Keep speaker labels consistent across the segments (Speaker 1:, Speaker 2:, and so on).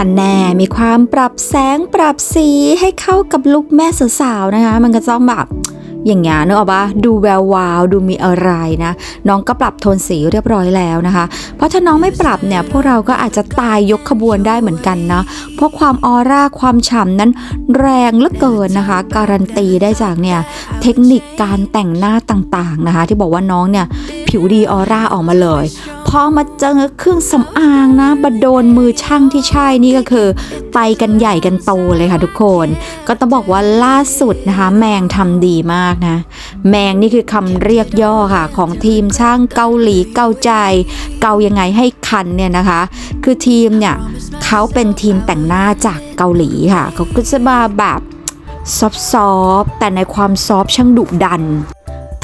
Speaker 1: ฮันแน่มีความปรับแสงปรับสีให้เข้ากับลุคแม่สาวๆนะคะ มันก็ต้องแบบอย่างเงี้ยนึกออกปะดูแวววาวดูมีอะไรนะ น้องก็ปรับโทนสีเรียบร้อยแล้วนะคะ เพราะถ้าน้องไม่ปรับเนี่ยพวกเราก็อาจจะตายยกขบวนได้เหมือนกันนะเพราะความออร่าความฉ่ำนั้นแรงเหลือเกินนะคะ การันตีได้จากเนี่ยเทคนิคการแต่งหน้าต่างๆนะคะ ที่บอกว่าน้องเนี่ยผิวดีออร่าออกมาเลย พอมาเจอเครื่องสำอางนะบโดนมือช่างที่ใช่นี่ก็คือ ไปกันใหญ่กันโตเลยค่ะทุกคน ก็ต้องบอกว่าล่าสุดนะคะ แมงทำดีมากนะ แมงนี่คือคำเรียกย่อค่ะ ของทีมช่างเกาหลีเกาใจ เกายังไงให้คันเนี่ยนะคะ คือทีมเนี่ยเขาเป็นทีมแต่งหน้าจากเกาหลีค่ะเขาก็จะมาแบบซอฟต์ๆแต่ในความซอฟต์ช่างดุดัน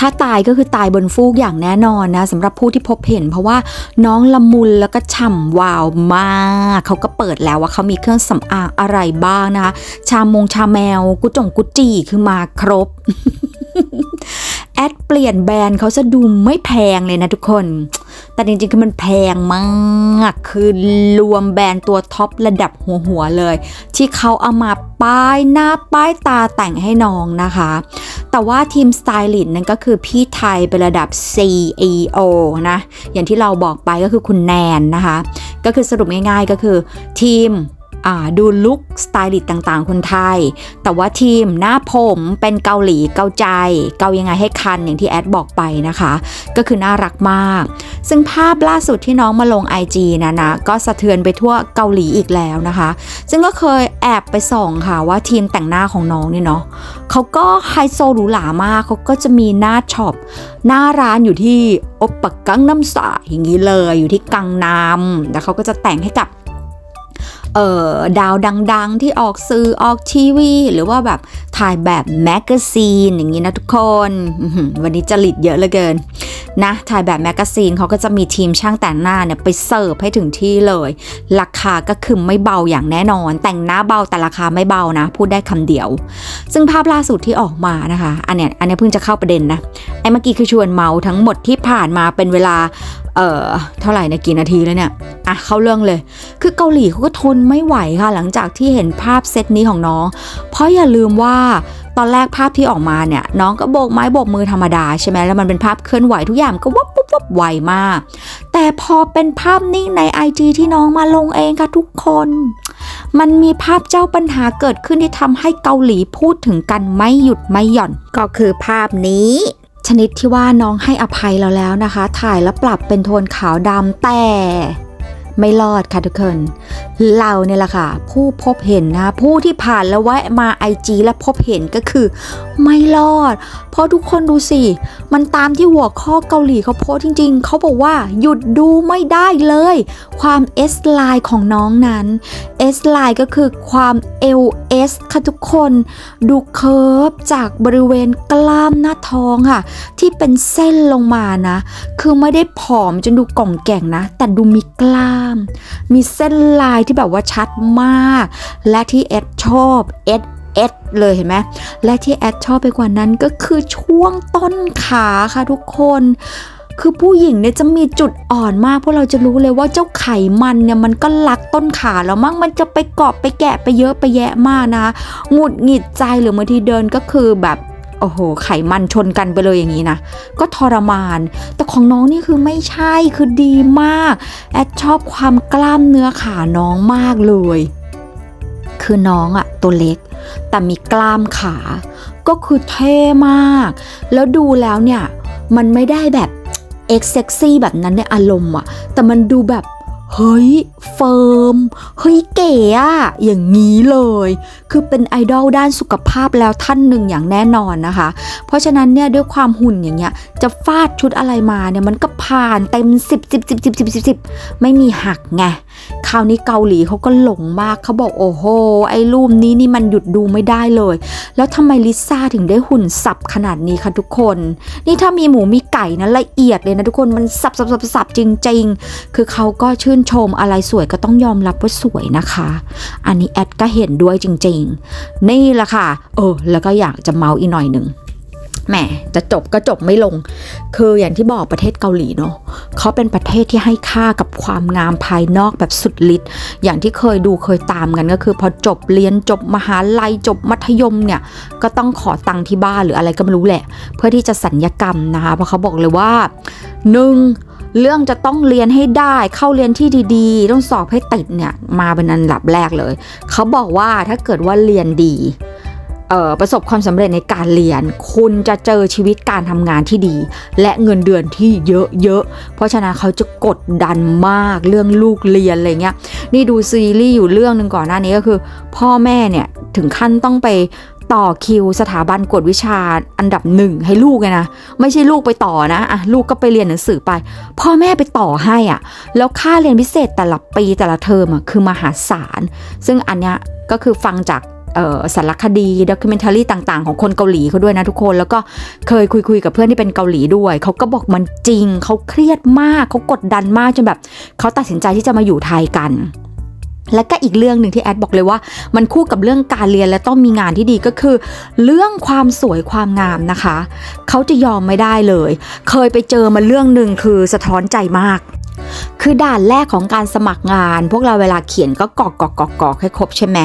Speaker 1: ถ้าตายก็คือตายบนฟูกอย่างแน่นอนนะสำหรับผู้ที่พบเห็น เพราะว่าน้องละมุนแล้วก็ฉ่ำวาวมากเขาก็เปิดแล้วว่าเขามีเครื่องสำอางอะไรบ้างนะคะ ชามงชาแมว กุจงกุจีคือมาครบแอดเปลี่ยนแบรนด์เขาจะดูไม่แพงเลยนะทุกคน แต่จริงๆคือมันแพงมาก คือรวมแบรนด์ตัวท็อประดับหัวๆเลย ที่เขาเอามาป้ายหน้าป้ายตาแต่งให้น้องนะคะ แต่ว่าทีมสไตลิสต์นั่นก็คือพี่ไทยเป็นระดับ CEO นะ อย่างที่เราบอกไปก็คือคุณแนนนะคะ ก็คือสรุปง่ายๆก็คือทีม ดูลุคสไตลิสต์ต่างๆ คนไทย แต่ว่าทีมหน้าผมเป็นเกาหลีเกาใจ เกายังไงให้คันอย่างที่แอดบอกไปนะคะ ก็คือน่ารักมาก ซึ่งภาพล่าสุดที่น้องมาลง IG นะนะก็สะเทือนไปทั่วเกาหลีอีกแล้วนะคะ ซึ่งก็เคยแอบไปส่องค่ะว่าทีมแต่งหน้าของน้องเนี่ยเนาะเขาก็ไฮโซหรูหรามากเขาก็จะมีหน้าช็อปหน้าร้านอยู่ที่อปปะกังน้ำสาอย่างนี้เลยอยู่ที่กังนำแล้วเขาก็จะแต่งให้กับ เอ่อดาวดังๆ ที่ออกสื่อออกทีวี หรือว่าแบบถ่ายแบบแมกกาซีนอย่างนี้นะทุกคน วันนี้จริตเยอะเหลือเกินนะถ่ายแบบแมกกาซีนเขาก็จะมีทีมช่างแต่งหน้าเนี่ยไปเสิร์ฟให้ถึงที่เลย ราคาก็คือไม่เบาอย่างแน่นอน แต่งหน้าเบาแต่ราคาไม่เบานะ พูดได้คำเดียว ซึ่งภาพล่าสุดที่ออกมานะคะ อันเนี้ยอันเนี้ยเพิ่งจะเข้าประเด็นนะไอ้เมื่อกี้คือชวนเมาทั้งหมดที่ผ่านมาเป็นเวลา เอ่อเท่าไหร่นะกี่นาทีแล้วเนี่ยอะเข้าเรื่องเลย คือเกาหลีเขาก็ทนไม่ไหวค่ะ หลังจากที่เห็นภาพเซตนี้ของน้อง เพราะอย่าลืมว่าตอนแรกภาพที่ออกมาเนี่ยน้องก็โบกไม้โบกมือธรรมดาใช่ไหมแล้วมันเป็นภาพเคลื่อนไหวทุกอย่างก็วับวับวับไวมาก แต่พอเป็นภาพนิ่งใน IG ที่น้องมาลงเองค่ะทุกคน มันมีภาพเจ้าปัญหาเกิดขึ้นที่ทำให้เกาหลีพูดถึงกันไม่หยุดไม่หย่อน ก็คือภาพนี้ ชนิดที่ว่าน้องให้อภัยเราแล้วนะคะ ถ่ายแล้วปรับเป็นโทนขาวดำแต่ไม่รอดค่ะทุกคน เราเนี่ยแหละค่ะ ผู้พบเห็นนะ ผู้ที่ผ่านแล้วแวะมาไอจีและพบเห็นก็คือ ไม่รอด เพราะทุกคนดูสิ มันตามที่หัวข้อเกาหลีเขาโพสจริง ๆ เขาบอกว่าหยุดดูไม่ได้เลย ความ S ไลน์ของน้องนั้น S ไลน์ก็คือความ LS ค่ะทุกคน ดูเคิร์ฟจากบริเวณกล้ามหน้าท้องค่ะ ที่เป็นเส้นลงมานะ คือไม่ได้ผอมจนดูกล่องแก่งนะ แต่ดูมีกล้าม มีเส้นลายที่ที่แบบว่าชัดมาก และที่แอดชอบเอสเอสเลยเห็นไหมและที่แอดชอบไปกว่านั้นก็คือช่วงต้นขาค่ะทุกคนคือผู้หญิงเนี่ยจะมีจุดอ่อนมากเพราะเราจะรู้เลยว่าเจ้าไขมันเนี่ยมันก็รักต้นขาแล้วมั้งมันจะไปเกาะไปแกะไปเยอะไปแยะมากนะหงุดหงิดใจหรือบางทีเดินก็คือแบบ โอ้โห ไขมันชนกันไปเลยอย่างนี้นะ ก็ทรมาน แต่ของน้องนี่คือไม่ใช่ คือดีมาก แอดชอบความกล้ามเนื้อขาน้องมากเลย คือน้องอะตัวเล็ก แต่มีกล้ามขา ก็คือเท่มาก แล้วดูแล้วเนี่ย มันไม่ได้แบบเอ็กเซ็กซี่แบบนั้นในอารมณ์อะแต่มันดูแบบ เฮ้ยเฟิร์ม เฮ้ยเก๋อะอย่างนี้เลย คือเป็นไอดอลด้านสุขภาพแล้วท่านหนึ่งอย่างแน่นอนนะคะ เพราะฉะนั้นเนี่ยด้วยความหุ่นอย่างเงี้ย จะฟาดชุดอะไรมาเนี่ยมันก็ผ่านเต็ม 10 10 10 10 10 10 10 ไม่มีหักไง ราวนี้เกาหลีเขาก็หลงมากเขาบอกโอ้โหไอ้รูปนี้นี่มันหยุดดูไม่ได้เลย แล้วทำไมลิซ่าถึงได้หุ่นสับขนาดนี้คะทุกคน นี่ถ้ามีหมูมีไก่นะละเอียดเลยนะทุกคนมันสับสับสับสับจริง ๆ คือเขาก็ชื่นชมอะไรสวยก็ต้องยอมรับว่าสวยนะคะ อันนี้แอดก็เห็นด้วยจริง ๆ นี่แหละค่ะ เออ แล้วก็อยากจะเมาอีกหน่อยหนึ่ง แหมจะจบก็จบไม่ลง คืออย่างที่บอกประเทศเกาหลีเนาะเขาเป็นประเทศที่ให้ค่ากับความงามภายนอกแบบสุดฤทธิ์อย่างที่เคยดูเคยตามกันก็คือ พอจบเรียนจบมหาลัยจบมัธยมเนี่ย ก็ต้องขอตังค์ที่บ้านหรืออะไรก็ไม่รู้แหละ เพื่อที่จะสัญญกรรมนะคะเพราะเขาบอกเลยว่าหนึ่งเรื่องจะต้องเรียนให้ได้เข้าเรียนที่ดีๆ ต้องสอบให้ติดเนี่ยมาเป็นอันดับแรกเลย เขาบอกว่าถ้าเกิดว่าเรียนดี ประสบความสำเร็จในการเรียน คุณจะเจอชีวิตการทำงานที่ดี และเงินเดือนที่เยอะๆ เพราะฉะนั้นเขาจะกดดันมากเรื่องลูกเรียนอะไรเงี้ย นี่ดูซีรีส์อยู่เรื่องหนึ่งก่อนหน้านี้ก็คือ พ่อแม่เนี่ยถึงขั้นต้องไปต่อคิวสถาบันกวดวิชาอันดับหนึ่งให้ลูกไงนะ ไม่ใช่ลูกไปต่อนะอะลูกก็ไปเรียนหนังสือไป พ่อแม่ไปต่อให้อะแล้วค่าเรียนพิเศษแต่ละปีแต่ละเทอมอะคือมหาศาล ซึ่งอันเนี้ยก็คือฟังจาก สารคดีด็อกิเมนทารีต่างๆ ของคนเกาหลีเขาด้วยนะทุกคน แล้วก็เคยคุยคุยๆกับเพื่อนที่เป็นเกาหลีด้วย เขาก็บอกมันจริง เขาเครียดมาก เขากดดันมากจนแบบเขาตัดสินใจที่จะมาอยู่ไทยกันและก็อีกเรื่องหนึ่งที่แอดบอกเลยว่า มันคู่กับเรื่องการเรียนและต้องมีงานที่ดีก็คือ เรื่องความสวยความงามนะคะ เขาจะยอมไม่ได้เลย เคยไปเจอมาเรื่องหนึ่งคือสะท้อนใจมาก คือด่านแรกของการสมัครงาน พวกเราเวลาเขียนก็กอกกรอกกรอกกรอกให้ครบใช่ไหม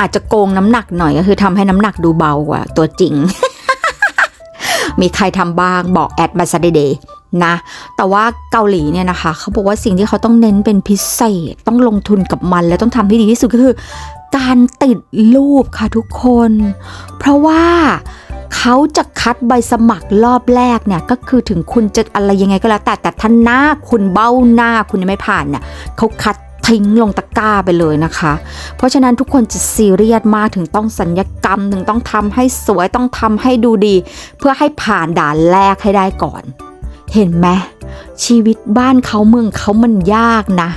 Speaker 1: อาจจะโกงน้ำหนักหน่อยก็คือทำให้น้ำหนักดูเบากว่าตัวจริง มีใครทำบ้างบอกแอดมาซะเดย์นะ แต่ว่าเกาหลีเนี่ยนะคะ เขาบอกว่าสิ่งที่เขาต้องเน้นเป็นพิเศษ ต้องลงทุนกับมัน และต้องทำให้ดีที่สุดก็คือ การติดรูปค่ะทุกคน เพราะว่าเขาจะคัดใบสมัครรอบแรกเนี่ยก็คือถึงคุณจะอะไรยังไงก็แล้วแต่แต่ท่านหน้าคุณเบ้าหน้าคุณไม่ผ่านเนี่ยเขาคัด ทิ้งลงตะกร้าไปเลยนะคะ เพราะฉะนั้นทุกคนจะซีเรียสมากถึงต้องสัญญกรรมถึงต้องทำให้สวยต้องทำให้ดูดี เพื่อให้ผ่านด่านแรกให้ได้ก่อน เห็นไหมชีวิตบ้านเขาเมืองเขามันยากนะ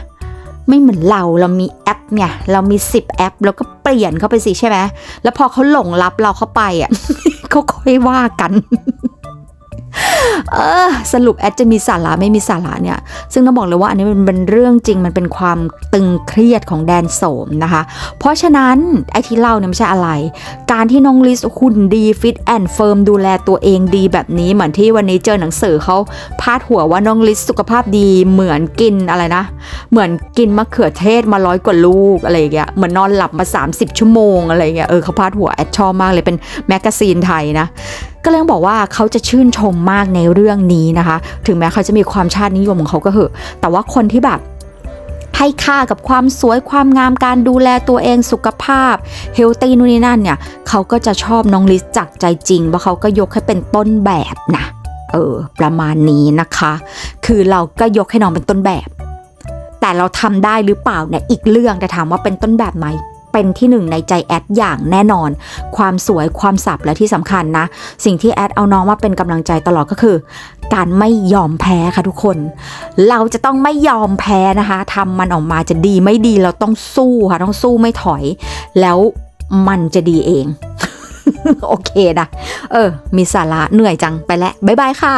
Speaker 1: ไม่เหมือนเราเรามีแอปเนี่ยเรามี 10 แอป แล้วก็เปลี่ยนเข้าไปสิใช่ไหมแล้วพอเขาหลงรับเราเข้าไปอะเขาค่อยว่ากัน เออสรุปแอดจะมีสาระไม่มีสาระเนี่ย ซึ่งต้องบอกเลยว่าอันนี้มันเป็นเรื่องจริงมันเป็นความตึงเครียดของแดนโสมนะคะ เพราะฉะนั้นไอที่เล่าเนี่ยไม่ใช่อะไร การที่น้องลิสหุ่นดีฟิตแอนด์เฟิร์มดูแลตัวเองดีแบบนี้เหมือนที่วันนี้เจอหนังสือเขาพาดหัวว่าน้องลิสสุขภาพดีเหมือนกินอะไรนะ เหมือนกินมะเขือเทศมาร้อยกว่าลูกอะไรอย่างเงี้ยเหมือนนอนหลับมา 30 ชั่วโมงอะไรอย่างเงี้ยเออเขาพาดหัวแอดชอบมากเลยเป็นแมกกาซีนไทยนะ ก็เลยต้องบอกว่าเขาจะชื่นชมมากในเรื่องนี้นะคะ ถึงแม้เขาจะมีความชาตินิยมของเขาก็เหอะ แต่ว่าคนที่แบบให้ค่ากับความสวยความงามการดูแลตัวเองสุขภาพเฮลตี้นู่นนี่นั่นเนี่ยเขาก็จะชอบน้องลิสจากใจจริงเพราะเขาก็ยกให้เป็นต้นแบบนะเออประมาณนี้นะคะ คือเราก็ยกให้น้องเป็นต้นแบบ แต่เราทำได้หรือเปล่าเนี่ยอีกเรื่องแต่ถามว่าเป็นต้นแบบไหม เป็นที่หนึ่งในใจแอดอย่างแน่นอน ความสวยความสับและที่สำคัญนะ สิ่งที่แอดเอาน้องมาเป็นกำลังใจตลอดก็คือ การไม่ยอมแพ้ค่ะทุกคน เราจะต้องไม่ยอมแพ้นะคะทำมันออกมาจะดีไม่ดีเราต้องสู้ค่ะต้องสู้ไม่ถอย แล้วมันจะดีเอง โอเคนะ เออ มีสาระเหนื่อยจังไปแล้วบ๊ายบายค่ะ